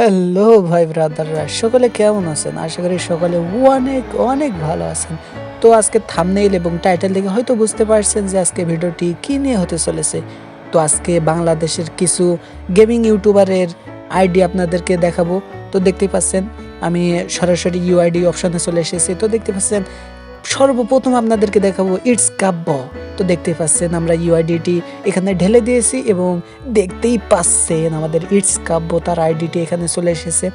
Hello ভাই ব্রাদাররা। সকলে কেমন আছেন? আশা করি সকলে অনেক অনেক ভালো আছেন। তো আজকে থামনেইল এবং টাইটেল দেখে হয়তো বুঝতে পারছেন যে আজকে ভিডিওটি কী নিয়ে হতে চলেছে। তো আজকে বাংলাদেশের কিছু গেমিং ইউটিউবারের আইডি আপনাদেরকে দেখাবো। তো দেখতে পাচ্ছেন, আমি সরাসরি ইউআইডি অপশানে চলে এসেছি। তো দেখতে পাচ্ছেন, সর্বপ্রথম আপনাদেরকে দেখাবো ইটস কাব্য তো দেখতেই পাচ্ছেন, আমরা ইউআইডিটি এখানে ঢেলে দিয়েছি এবং দেখতেই পাচ্ছেন আমাদের ইটস কাব্য তার আইডিটি এখানে চলে এসেছে।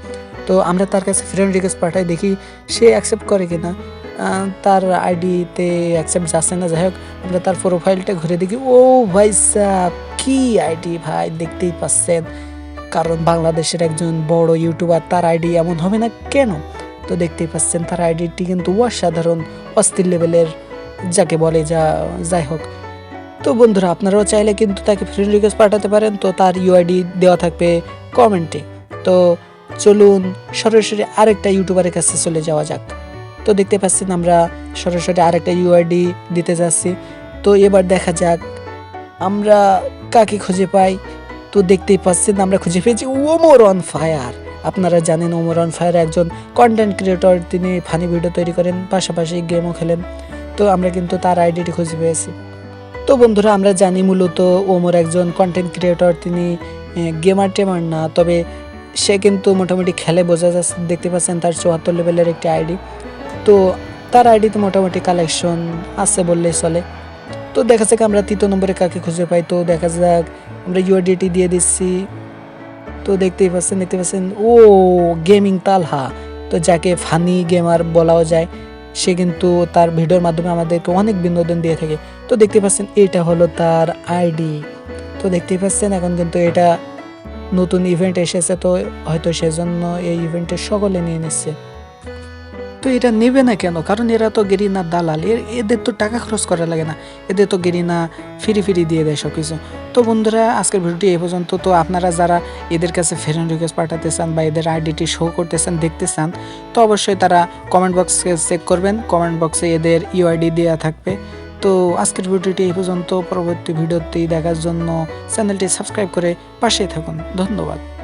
তো আমরা তার কাছে ফ্রেন্ড রিকোয়েস্ট পাঠাই, দেখি সে অ্যাকসেপ্ট করে কিনা। তার আইডিতে অ্যাকসেপ্ট যাচ্ছে না, যাই হোক, আমরা তার প্রোফাইলটা ঘুরে দেখি। ও ভাই সাহ, কি আইডি ভাই, দেখতেই পাচ্ছেন। কারণ বাংলাদেশের একজন বড় ইউটিউবার তার আইডি এমন হবে না কেন? তো দেখতেই পাচ্ছেন, তার আইডিটি কিন্তু অসাধারণ, অস্থির লেভেলের যাকে বলে যা, যাই হোক। তো বন্ধুরা, আপনারাও চাইলে কিন্তু তাকে ফ্রেন্ড রিকোয়েস্ট পাঠাতে পারেন। তো তার ইউআইডি দেওয়া থাকবে কমেন্টে তো চলুন, সরাসরি আরেকটা ইউটিউবারের কাছে চলে যাওয়া যাক। তো দেখতে পাচ্ছেন আমরা সরাসরি আরেকটা ইউআইডি দিতে যাচ্ছি। তো এবার দেখা যাক, আমরা কাকে খুঁজে পাই। তো দেখতেই পাচ্ছেন আমরা খুঁজে পেয়েছি ওমর অন ফায়ার। আপনারা জানেন ওমর অন ফায়ার একজন কন্টেন্ট ক্রিয়েটর তিনি ফানি ভিডিও তৈরি করেন, পাশাপাশি গেমও খেলেন। তো আমরা কিন্তু তার আইডিটি খুঁজে পেয়েছি। তো বন্ধুরা, আমরা জানি মূলত ওমর একজন কন্টেন্ট ক্রিয়েটর তিনি গেমার টেমার না, তবে সে কিন্তু মোটামুটি খেলে বোঝা যাচ্ছে, দেখতে পাচ্ছেন তার চুয়াত্তর লেভেলের একটি আইডি তো তার আইডিতে মোটামুটি কালেকশন আছে বললেই চলে। তো দেখা যাক আমরা তৃতীয় নম্বরে কাকে খুঁজে পাই। তো দেখা যাক, আমরা ইউআইডিটি দিয়ে দিচ্ছি। তো দেখতেই পাচ্ছেন, দেখতে পাচ্ছেন, ও গেমিং তালহা। তো যাকে ফানি গেমার বলাও যায়। সে কিন্তু তার ভিডিওর মাধ্যমে আমাদেরকে অনেক বিনোদন দিয়ে থাকে। তো দেখতে পাচ্ছেন, এটা হলো তার আইডি। তো দেখতে পাচ্ছেন, এখন কিন্তু এটা নতুন ইভেন্ট এসেছে, তো হয়তো সেজন্য এই ইভেন্টে সকলে নিয়ে নিচ্ছে। তো এটা নেবে না কেন? কারণ এরা তো গেরিনা দালাল। এর- এদের তো টাকা খরচ করা লাগে না। এদের তো গেরিনা ফিরি ফিরি দিয়ে দেয় সব কিছু তো বন্ধুরা, আজকের ভিডিওটি এই পর্যন্ত। তো আপনারা যারা এদের কাছে ফ্রেন্ড রিকোয়েস্ট পাঠাতে চান বা এদের আইডিটি শো করতে চান, দেখতে চান, তো অবশ্যই তারা কমেন্ট বক্সে চেক করবেন। কমেন্ট বক্সে এদের ইউআইডি দেওয়া থাকবে। তো আজকের ভিডিওটি এই পর্যন্ত। পরবর্তী ভিডিওটি দেখার জন্য চ্যানেলটি সাবস্ক্রাইব করে পাশে থাকুন। ধন্যবাদ।